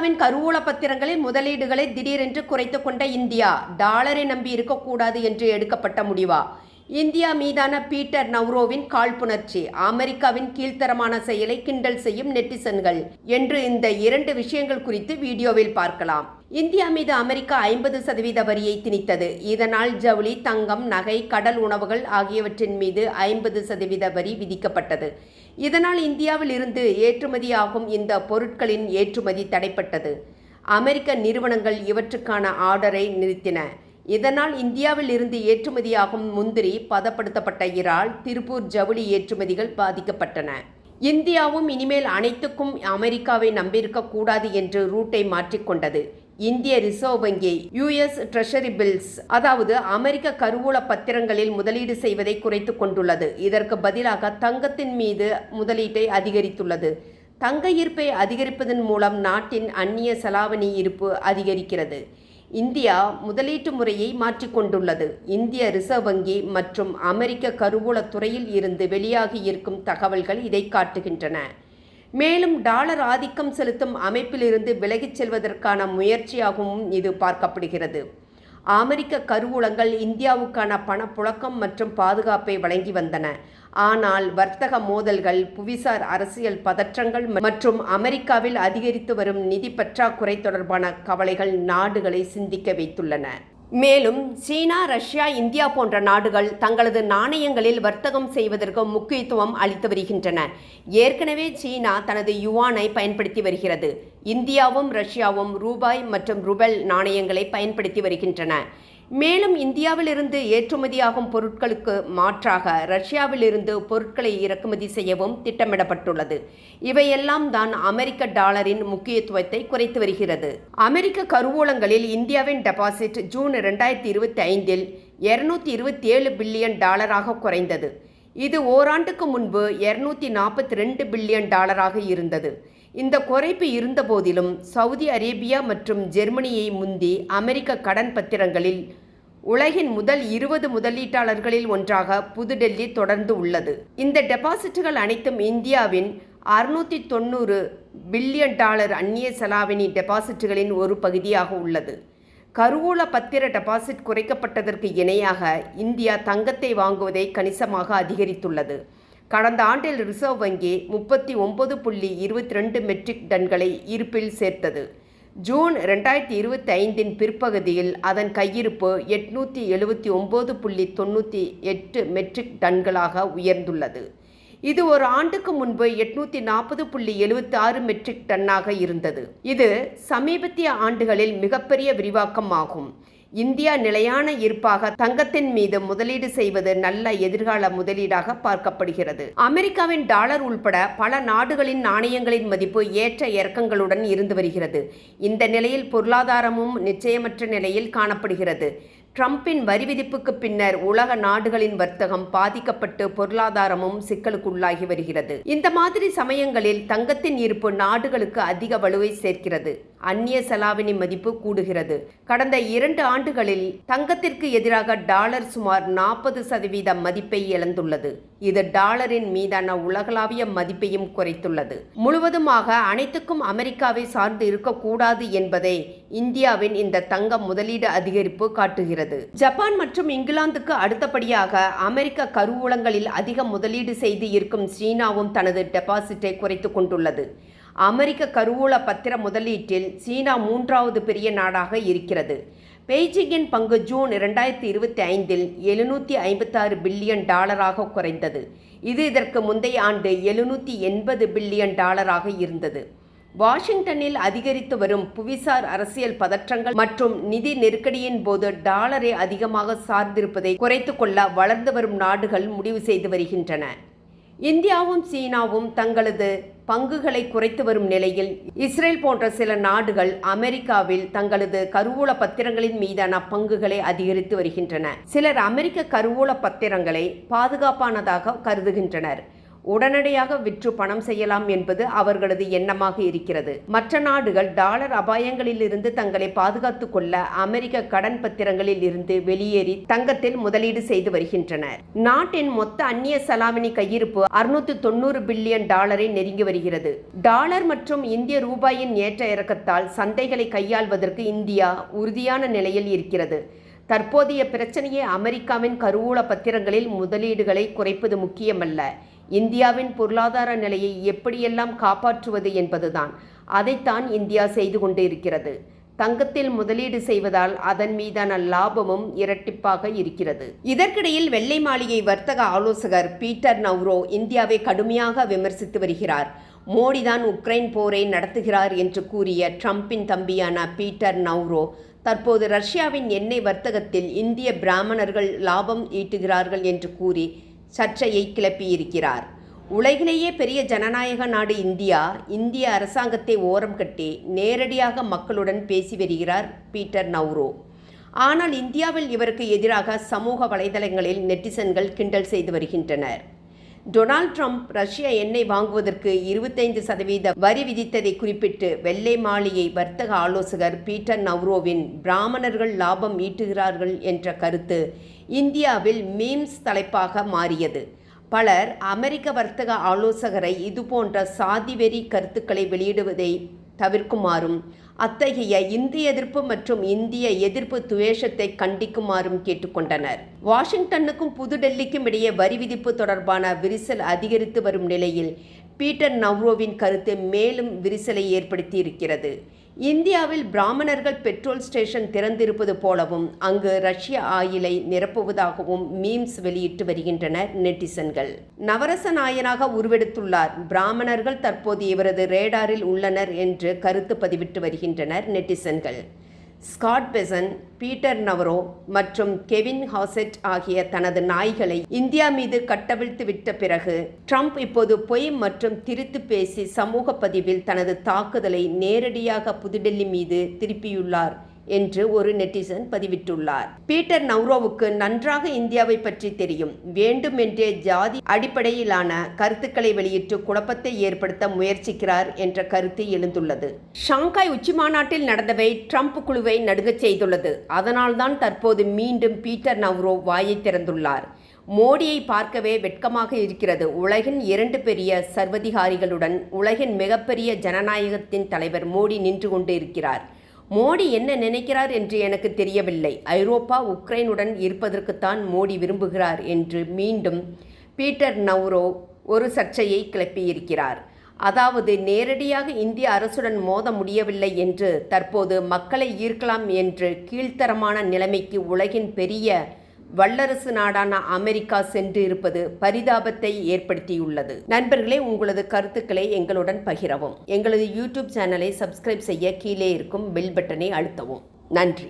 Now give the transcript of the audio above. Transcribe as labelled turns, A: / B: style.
A: இந்தியாவின் கருவூல பத்திரங்களில் முதலீடுகளை திடீரென்று குறைத்து கொண்ட இந்தியா டாலரை நம்பி இருக்கக்கூடாது என்று எடுக்கப்பட்ட முடிவா? இந்தியா மீதான பீட்டர் நவ்ரோவின் காழ்ப்புணர்ச்சி அமெரிக்காவின் கீழ்த்தரமான செயலை கிண்டல் செய்யும் நெட்டிசன்கள் என்று இந்த இரண்டு விஷயங்கள் குறித்து வீடியோவில் பார்க்கலாம். இந்தியா மீது அமெரிக்கா ஐம்பது சதவீத வரியை திணித்தது. இதனால் ஜவுளி தங்கம் நகை கடல் உணவுகள் ஆகியவற்றின் மீது ஐம்பது சதவீத வரி விதிக்கப்பட்டது. இதனால் இந்தியாவில் இருந்து ஏற்றுமதியாகும் இந்த பொருட்களின் ஏற்றுமதி தடைப்பட்டது. அமெரிக்க நிறுவனங்கள் இவற்றுக்கான ஆர்டரை நிறுத்தின. இதனால் இந்தியாவில் இருந்து ஏற்றுமதியாகும் முந்திரி பதப்படுத்தப்பட்ட இறால் திருப்பூர் ஜவுளி ஏற்றுமதிகள் பாதிக்கப்பட்டன. இந்தியாவும் இனிமேல் அனைத்துக்கும் அமெரிக்காவை நம்பியிருக்கக்கூடாது என்று ரூட்டை மாற்றிக்கொண்டது. இந்திய ரிசர்வ் வங்கி யுஎஸ் ட்ரெஷரி பில்ஸ் அதாவது அமெரிக்க கருவூல பத்திரங்களில் முதலீடு செய்வதை குறைத்து கொண்டுள்ளது. இதற்கு பதிலாக தங்கத்தின் மீது முதலீட்டை அதிகரித்துள்ளது. தங்க ஈர்ப்பை அதிகரிப்பதன் மூலம் நாட்டின் அந்நிய செலாவணி இருப்பு அதிகரிக்கிறது. இந்தியா முதலீட்டு முறையை மாற்றிக்கொண்டுள்ளது இந்திய ரிசர்வ் வங்கி மற்றும் அமெரிக்க கருவூலத் துறையில் இருந்து வெளியாகி இருக்கும் தகவல்கள் இதை காட்டுகின்றன. மேலும் டாலர் ஆதிக்கம் செலுத்தும் அமைப்பிலிருந்து விலகிச் செல்வதற்கான முயற்சியாகவும் இது பார்க்கப்படுகிறது. அமெரிக்க கருவூலங்கள் இந்தியாவுக்கான பணப்புழக்கம் மற்றும் பாதுகாப்பை வழங்கி வந்தன. ஆனால் வர்த்தக மோதல்கள் புவிசார் அரசியல் பதற்றங்கள் மற்றும் அமெரிக்காவில் அதிகரித்து வரும் நிதி பற்றாக்குறை தொடர்பான கவலைகள் நாடுகளை சிந்திக்க வைத்துள்ளன. மேலும் சீனா ரஷ்யா இந்தியா போன்ற நாடுகள் தங்களது நாணயங்களில் வர்த்தகம் செய்வதற்கு முக்கியத்துவம் அளித்து வருகின்றன. ஏற்கனவே சீனா தனது யுவானை பயன்படுத்தி வருகிறது. இந்தியாவும் ரஷ்யாவும் ரூபாய் மற்றும் ருபல் நாணயங்களை பயன்படுத்தி வருகின்றன. மேலும் இந்தியாவிலிருந்து ஏற்றுமதியாகும் பொருட்களுக்கு மாற்றாக ரஷ்யாவிலிருந்து பொருட்களை இறக்குமதி செய்யவும் திட்டமிடப்பட்டுள்ளது. இவையெல்லாம் தான் அமெரிக்க டாலரின் முக்கியத்துவத்தை குறைத்து வருகிறது. அமெரிக்க கருவூலங்களில் இந்தியாவின் டெபாசிட் ஜூன் ரெண்டாயிரத்தி இருபத்தி ஐந்தில் இருநூத்தி இருபத்தி ஏழு பில்லியன் டாலராக குறைந்தது. இது ஓராண்டுக்கு முன்பு இருநூத்தி நாற்பத்தி ரெண்டு பில்லியன் டாலராக இருந்தது. இந்த குறைப்பு இருந்தபோதிலும் சவுதி அரேபியா மற்றும் ஜெர்மனியை முந்தி அமெரிக்க கடன் பத்திரங்களில் உலகின் முதல் இருபது முதலீட்டாளர்களில் ஒன்றாக புதுடெல்லி தொடர்ந்து உள்ளது. இந்த டெபாசிட்டுகள் அனைத்தும் இந்தியாவின் அறுநூற்றி தொண்ணூறு பில்லியன் டாலர் அந்நிய செலாவணி டெபாசிட்டுகளின் ஒரு பகுதியாக உள்ளது. கருவூல பத்திர டெபாசிட் குறைக்கப்பட்டதற்கு இணையாக இந்தியா தங்கத்தை வாங்குவதை கணிசமாக அதிகரித்துள்ளது. கடந்த ஆண்டில் ரிசர்வ் வங்கி முப்பத்தி ஒன்பது புள்ளி இருபத்தி ரெண்டு மெட்ரிக் டன்களை இருப்பில் சேர்த்தது. ஜூன் ரெண்டாயிரத்தி இருபத்தி ஐந்தின் பிற்பகுதியில் அதன் கையிருப்பு எட்நூற்றி எழுபத்தி ஒம்பது புள்ளி தொண்ணூற்றி எட்டு மெட்ரிக் டன்களாக உயர்ந்துள்ளது. இது ஒரு ஆண்டுக்கு முன்பு எட்நூத்தி நாற்பது புள்ளி எழுபத்தி ஆறு மெட்ரிக் டன்னாக இருந்தது. இது சமீபத்திய ஆண்டுகளில் மிகப்பெரிய விரிவாக்கம் ஆகும் இந்தியா நிலையான இருப்பாக தங்கத்தின் மீது முதலீடு செய்வது நல்ல எதிர்கால முதலீடாக பார்க்கப்படுகிறது. அமெரிக்காவின் டாலர் உள்பட பல நாடுகளின் நாணயங்களின் மதிப்பு ஏற்ற இறக்கங்களுடன் இருந்து வருகிறது. இந்த நிலையில் பொருளாதாரமும் நிச்சயமற்ற நிலையில் காணப்படுகிறது. ட்ரம்பின் வரி விதிப்புக்கு பின்னர் உலக நாடுகளின் வர்த்தகம் பாதிக்கப்பட்டு பொருளாதாரமும் சிக்கலுக்குள்ளாகி வருகிறது. இந்த மாதிரி சமயங்களில் தங்கத்தின் இருப்பு நாடுகளுக்கு அதிக வலுவை சேர்க்கிறது. அந்நிய செலாவணி மதிப்பு கூடுகிறது. கடந்த இரண்டு ஆண்டுகளில் தங்கத்திற்கு எதிராக டாலர் சுமார் நாற்பது சதவீத மதிப்பை இழந்துள்ளது. இது டாலரின் மீதான உலகளாவிய மதிப்பையும் குறைத்துள்ளது. முழுவதுமாக அனைத்துக்கும் அமெரிக்காவை சார்ந்து இருக்கக்கூடாது என்பதை இந்தியாவின் இந்த தங்க முதலீடு அதிகரிப்பு காட்டுகிறது. ஜப்பான் மற்றும் இங்கிலாந்துக்கு அடுத்தபடியாக அமெரிக்க கருவூலங்களில் அதிக முதலீடு செய்து இருக்கும் சீனாவும் தனது டெபாசிட்டை குறைத்து கொண்டுள்ளது. அமெரிக்க கருவூல பத்திர முதலீட்டில் சீனா மூன்றாவது பெரிய நாடாக இருக்கிறது. பெய்ஜிங்கின் பங்கு ஜூன் இரண்டாயிரத்தி இருபத்தி ஐந்தில் எழுநூற்றி ஐம்பத்தாறு பில்லியன் டாலராக குறைந்தது. இது இதற்கு முந்தைய ஆண்டு எழுநூற்றி எண்பது பில்லியன் டாலராக இருந்தது. வாஷிங்டனில் அதிகரித்து வரும் புவிசார் அரசியல் பதற்றங்கள் மற்றும் நிதி நெருக்கடியின் போது டாலரை அதிகமாக சார்ந்திருப்பதை குறைத்து கொள்ள வளர்ந்து வரும் நாடுகள் முடிவு செய்து வருகின்றன. இந்தியாவும் சீனாவும் தங்களது பங்குகளை குறைத்து வரும் நிலையில் இஸ்ரேல் போன்ற சில நாடுகள் அமெரிக்காவில் தங்களது கருவூல பத்திரங்களின் மீதான பங்குகளை அதிகரித்து வருகின்றன. சிலர் அமெரிக்க கருவூல பத்திரங்களை பாதுகாப்பானதாக கருதுகின்றனர். உடனடியாக விற்று பணம் செய்யலாம் என்பது அவர்களது எண்ணமாக இருக்கிறது. மற்ற நாடுகள் டாலர் அபாயங்களிலிருந்து தங்களை பாதுகாத்துக் கொள்ள அமெரிக்க கடன் பத்திரங்களில் இருந்து வெளியேறி தங்கத்தில் முதலீடு செய்து வருகின்றனர். நாட்டின் மொத்த அந்நிய செலாவணி கையிருப்பு அறுநூத்தி தொண்ணூறு பில்லியன் டாலரை நெருங்கி வருகிறது. டாலர் மற்றும் இந்திய ரூபாயின் ஏற்ற இறக்கத்தால் சந்தைகளை கையாள்வதற்கு இந்தியா உறுதியான நிலையில் இருக்கிறது. தற்போதைய பிரச்சனையே அமெரிக்காவின் கருவூல பத்திரங்களில் முதலீடுகளை குறைப்பது முக்கியமல்ல. இந்தியாவின் பொருளாதார நிலையை எப்படியெல்லாம் காப்பாற்றுவது என்பதுதான். அதைத்தான் இந்தியா செய்து கொண்டு இருக்கிறது. தங்கத்தில் முதலீடு செய்வதால் அதன் மீதான லாபமும் இரட்டிப்பாக இருக்கிறது. இதற்கிடையில் வெள்ளை மாளிகை வர்த்தக ஆலோசகர் பீட்டர் நவ்ரோ இந்தியாவை கடுமையாக விமர்சித்து வருகிறார். மோடிதான் உக்ரைன் போரை நடத்துகிறார் என்று கூறிய ட்ரம்பின் தம்பியான பீட்டர் நவ்ரோ தற்போது ரஷ்யாவின் எண்ணெய் வர்த்தகத்தில் இந்திய பிராமணர்கள் லாபம் ஈட்டுகிறார்கள் என்று கூறி சர்ச்சையை கிளப்பியிருக்கிறார். உலகிலேயே பெரிய ஜனநாயக நாடு இந்தியா இந்திய அரசாங்கத்தை ஓரம் கட்டி நேரடியாக மக்களுடன் பேசி வருகிறார் பீட்டர் நவ்ரோ. ஆனால் இந்தியாவில் இவருக்கு எதிராக சமூக வலைதளங்களில் நெட்டிசன்கள் கிண்டல் செய்து வருகின்றனர். டொனால்ட் ட்ரம்ப் ரஷ்ய எண்ணெய் வாங்குவதற்கு இருபத்தைந்து சதவீத வரி விதித்ததை குறிப்பிட்டு வெள்ளை மாளிகை வர்த்தக ஆலோசகர் பீட்டர் நவ்ரோவின் பிராமணர்கள் லாபம் ஈட்டுகிறார்கள் என்ற கருத்து இந்தியாவில் மீம்ஸ் தலைப்பாக மாறியது. பலர் அமெரிக்க வர்த்தக ஆலோசகரை இதுபோன்ற சாதிவெறி கருத்துக்களை வெளியிடுவதை தவிர்க்குமாறும் அத்தகைய இந்திய எதிர்ப்பு மற்றும் இந்திய எதிர்ப்பு துவேஷத்தை கண்டிக்குமாறும் கேட்டுக்கொண்டனர். வாஷிங்டனுக்கும் புதுடெல்லிக்கும் இடையே வரி விதிப்பு தொடர்பான விரிசல் அதிகரித்து வரும் நிலையில் பீட்டர் நவ்ரோவின் கருத்து மேலும் விரிசலை ஏற்படுத்தி இருக்கிறது இந்தியாவில் பிராமணர்கள் பெட்ரோல் ஸ்டேஷன் திறந்திருப்பது போலவும் அங்கு ரஷ்ய ஆயிலை நிரப்புவதாகவும் மீம்ஸ் வெளியிட்டு வருகின்றனர் நெட்டிசன்கள். நவரச நாயனாக உருவெடுத்துள்ளார். பிராமணர்கள் தற்போது இவரது ரேடாரில் உள்ளனர் என்று கருத்து பதிவிட்டு வருகின்றனர் நெட்டிசன்கள். ஸ்காட் பெசன் பீட்டர் நவரோ மற்றும் கெவின் ஹாசெட் ஆகிய தனது நாய்களை இந்தியா மீது கட்டவிழ்த்து விட்ட பிறகு ட்ரம்ப் இப்போது பொய் மற்றும் திரித்து பேசி சமூக பதிவில் தனது தாக்குதலை நேரடியாக புதுடெல்லி மீது திருப்பியுள்ளார். என்று ஒரு நெட்டிசன் பதிவிட்டுள்ளார். பீட்டர் நவ்ரோவுக்கு நன்றாக இந்தியாவை பற்றி தெரியும். வேண்டுமென்றே ஜாதி அடிப்படையிலான கருத்துக்களை வெளியிட்டு குழப்பத்தை ஏற்படுத்த முயற்சிக்கிறார் என்ற கருத்து எழுந்துள்ளது. ஷாங்காய் உச்சி மாநாட்டில் நடந்தவை ட்ரம்ப் குழுவை நடுங்கச் செய்துள்ளது. அதனால்தான் தற்போது மீண்டும் பீட்டர் நவ்ரோ வாயை திறந்துள்ளார். மோடியை பார்க்கவே வெட்கமாக இருக்கிறது. உலகின் இரண்டு பெரிய சர்வதிகாரிகளுடன் உலகின் மிகப்பெரிய ஜனநாயகத்தின் தலைவர் மோடி நின்று கொண்டு இருக்கிறார் மோடி என்ன நினைக்கிறார் என்று எனக்கு தெரியவில்லை. ஐரோப்பா உக்ரைனுடன் இருப்பதற்குத்தான் மோடி விரும்புகிறார் என்று மீண்டும் பீட்டர் நவ்ரோ ஒரு சர்ச்சையை கிளப்பியிருக்கிறார். அதாவது நேரடியாக இந்திய அரசுடன் மோத முடியவில்லை என்று தற்போது மக்களை ஈர்க்கலாம் என்று கீழ்த்தரமான நிலைமைக்கு உலகின் பெரிய வல்லரசு நாடான அமெரிக்கா சென்று இருப்பது பரிதாபத்தை ஏற்படுத்தியுள்ளது. நண்பர்களே உங்களது கருத்துக்களை எங்களுடன் பகிரவும். எங்களது யூடியூப் சேனலை சப்ஸ்கிரைப் செய்ய கீழே இருக்கும் பெல் பட்டனை அழுத்தவும். நன்றி.